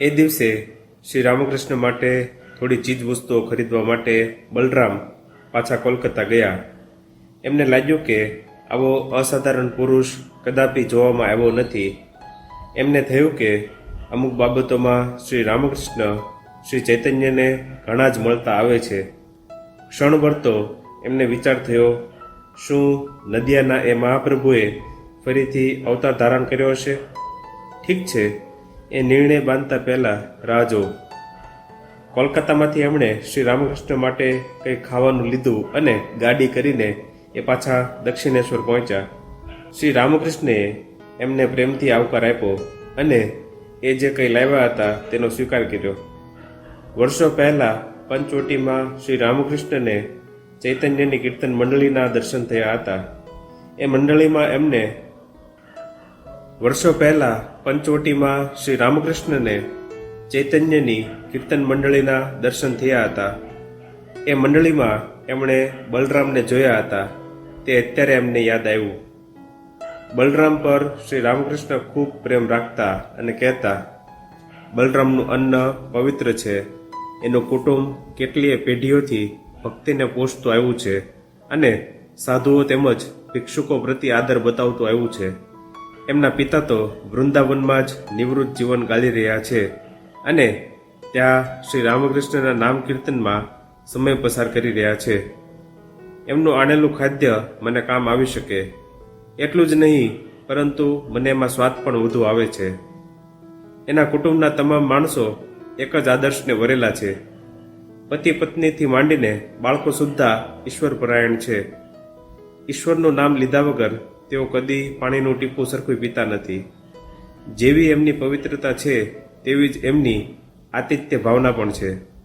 એ દિવસે શ્રી રામકૃષ્ણ માટે થોડી ચીજ વસ્તુઓ ખરીદવા માટે બલરામ પાછા કોલકાતા ગયા. એમને લાગ્યું કે આવો અસાધારણ પુરુષ કદાપી જોવામાં આવ્યો નથી. એમને થયું કે અમુક બાબતોમાં શ્રી રામકૃષ્ણ શ્રી ચૈતન્યને ઘણા જ મળતા આવે છે. ક્ષણભર તો એમને વિચાર થયો, શું નદિયાના એ મહાપ્રભુએ ફરીથી અવતાર ધારણ કર્યો હશે? ઠીક છે એ નિર્ણય બાંધતા પહેલાં રાહ જો કોલકાતામાંથી એમણે શ્રી રામકૃષ્ણ માટે કંઈ ખાવાનું લીધું અને ગાડી કરીને એ પાછા દક્ષિણેશ્વર પહોંચ્યા. શ્રી રામકૃષ્ણએ એમને પ્રેમથી આવકાર આપ્યો અને એ જે કંઈ લાવ્યા હતા તેનો સ્વીકાર કર્યો. વર્ષો પહેલાં પંચવટીમાં શ્રી રામકૃષ્ણને ચૈતન્યની કીર્તન મંડળીના દર્શન થયા હતા. એ મંડળીમાં એમને વર્ષો પહેલા પંચવટીમાં શ્રી રામકૃષ્ણને ચૈતન્યની કીર્તન મંડળીના દર્શન થયા હતા. એ મંડળીમાં એમણે બલરામને જોયા હતા. તે અત્યારે એમને યાદ આવ્યું. બલરામ પર શ્રી રામકૃષ્ણ ખૂબ પ્રેમ રાખતા અને કહેતા, બલરામનું અન્ન પવિત્ર છે. એનું કુટુંબ કેટલીય પેઢીઓથી ભક્તિને પોષતું આવ્યું છે અને સાધુઓ તેમજ ભિક્ષુકો પ્રત્યે આદર બતાવતું આવ્યું છે. એમના પિતા તો વૃંદાવનમાં જ નિવૃત્ત જીવન ગાળી રહ્યા છે અને ત્યાં શ્રી રામકૃષ્ણના નામ કીર્તનમાં સમય પસાર કરી રહ્યા છે. એમનું આણેલું ખાદ્ય મને કામ આવી શકે એટલું જ નહીં, પરંતુ મને એમાં સ્વાદ પણ વધુ આવે છે. એના કુટુંબના તમામ માણસો એક જ આદર્શને વરેલા છે. પતિ પત્નીથી માંડીને બાળકો સુદ્ધા ઈશ્વરપરાયણ છે. ઈશ્વરનું નામ લીધા વગર તેઓ કદી પાણીનું ટીપું સરખું પીતા નથી. જેવી એમની પવિત્રતા છે, તેવી જ એમની આતિથ્ય ભાવના પણ છે.